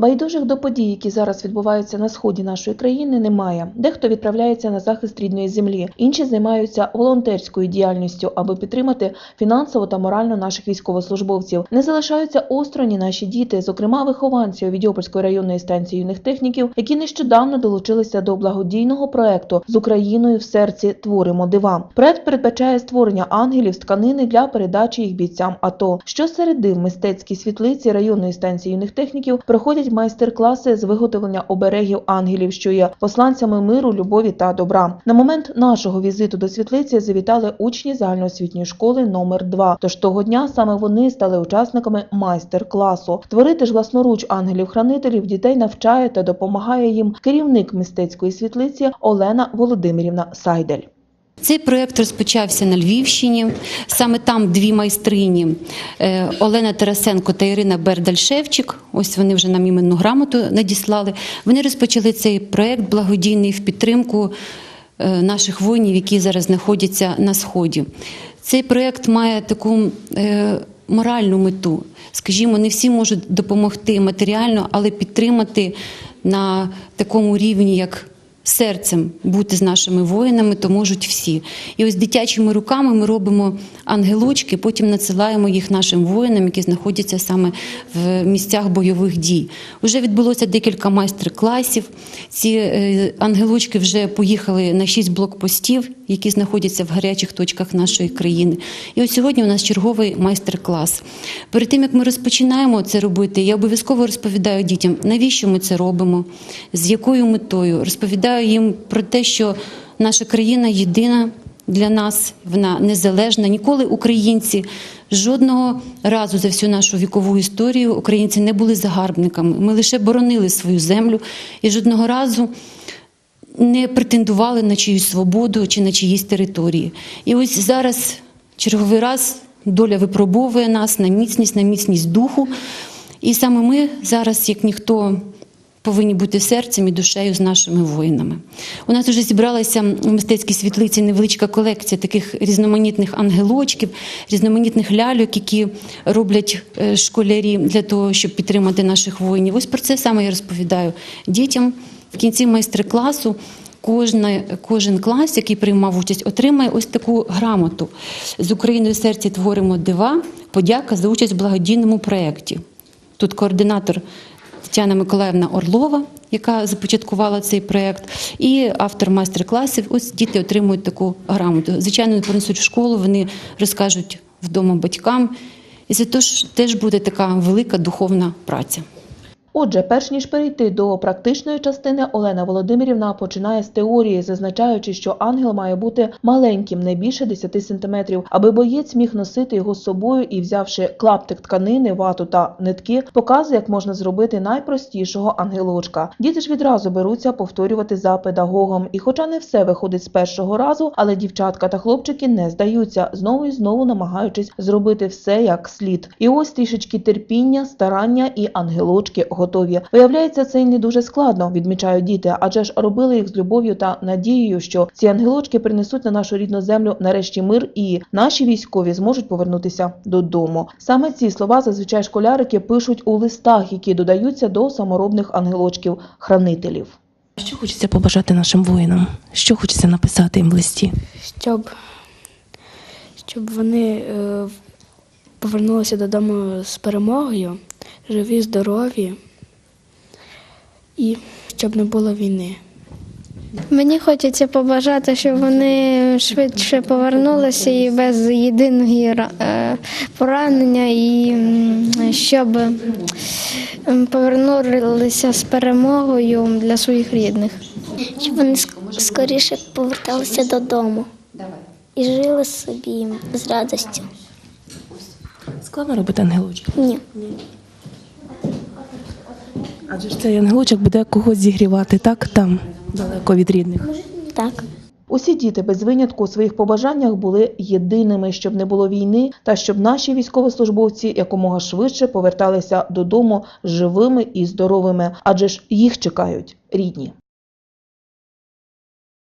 Байдужих до подій, які зараз відбуваються на сході нашої країни, немає. Дехто відправляється на захист рідної землі, інші займаються волонтерською діяльністю, аби підтримати фінансово та морально наших військовослужбовців. Не залишаються осторонь і наші діти, зокрема вихованці Овідіопольської районної станції юних техніків, які нещодавно долучилися до благодійного проекту з Україною в серці творимо дива. Проект передбачає створення ангелів з тканини для передачі їх бійцям АТО. Щосереди в мистецькій світлиці районної станції юних техніків проходять майстер-класи з виготовлення оберегів ангелів, що є посланцями миру, любові та добра. На момент нашого візиту до світлиці завітали учні загальноосвітньої школи номер 2 Тож того дня саме вони стали учасниками майстер-класу. Творити ж власноруч ангелів-хранителів дітей навчає та допомагає їм керівник мистецької світлиці Олена Володимирівна Сайдель. Цей проєкт розпочався на Львівщині. Саме там дві майстрині е, Олена Тарасенко та Ірина Бердаль-Шевчик. Ось вони вже нам іменну грамоту надіслали. Вони розпочали цей проєкт благодійний в підтримку е, наших воїнів, які зараз знаходяться на сході. Цей проєкт має таку е, моральну мету. Скажімо, не всі можуть допомогти матеріально, але підтримати на такому рівні, як серцем бути з нашими воїнами, то можуть всі. І ось дитячими руками ми робимо ангелочки, потім надсилаємо їх нашим воїнам, які знаходяться саме в місцях бойових дій. Уже відбулося декілька майстер-класів. Ці е, ангелочки вже поїхали на шість блокпостів, які знаходяться в гарячих точках нашої країни. І ось сьогодні у нас черговий майстер-клас. Перед тим як ми розпочинаємо це робити, я обов'язково розповідаю дітям, навіщо ми це робимо, з якою метою. Розповідаю їм про те, що наша країна єдина для нас, вона незалежна. Ніколи українці жодного разу за всю нашу вікову історію українці не були загарбниками. Ми лише боронили свою землю і жодного разу не претендували на чиюсь свободу чи на чиїсь території. І ось зараз черговий раз доля випробовує нас на міцність, на міцність духу. І саме ми зараз, як ніхто, повинні бути серцем і душею з нашими воїнами. У нас вже зібралася в мистецькій світлиці невеличка колекція таких різноманітних ангелочків, різноманітних ляльок, які роблять е, школярі для того, щоб підтримати наших воїнів. Ось про це саме я розповідаю дітям. В кінці майстер-класу кожна, кожен клас, який приймав участь, отримає ось таку грамоту. З Україною серці творимо дива. Подяка за участь в благодійному проєкті. Тут координатор Тетяна Миколаївна Орлова, яка започаткувала цей проект, і автор майстер-класів. Ось діти отримують таку грамоту. Звичайно, не понесуть в школу, вони розкажуть вдома батькам. І це теж буде така велика духовна праця. Отже, перш ніж перейти до практичної частини, Олена Володимирівна починає з теорії, зазначаючи, що ангел має бути маленьким, не більше 10 сантиметрів, аби боєць міг носити його з собою і, взявши клаптик тканини, вату та нитки, показує, як можна зробити найпростішого ангелочка. Діти ж відразу беруться повторювати за педагогом. І, хоча не все виходить з першого разу, але дівчатка та хлопчики не здаються, знову і знову намагаючись зробити все як слід. І ось трішечки терпіння, старання і ангелочки готові. Виявляється, це й не дуже складно, відмічають діти, адже ж робили їх з любов'ю та надією, що ці ангелочки принесуть на нашу рідну землю нарешті мир, і наші військові зможуть повернутися додому. Саме ці слова зазвичай школярики пишуть у листах, які додаються до саморобних ангелочків-хранителів. Що хочеться побажати нашим воїнам? Що хочеться написати їм в листі? щоб, щоб вони е, повернулися додому з перемогою, живі, здорові і щоб не було війни. Мені хочеться побажати, щоб вони швидше повернулися і без єдиного е, поранення, і щоб повернулися з перемогою для своїх рідних. щоб вони скоріше поверталися додому і жили собі з радістю. Складно робити ангелочок. Ні, Адже ж цей ангелочок буде когось зігрівати, так? Там, далеко від рідних. так. Усі діти без винятку у своїх побажаннях були єдиними, щоб не було війни, та щоб наші військовослужбовці якомога швидше поверталися додому живими і здоровими, адже ж їх чекають рідні.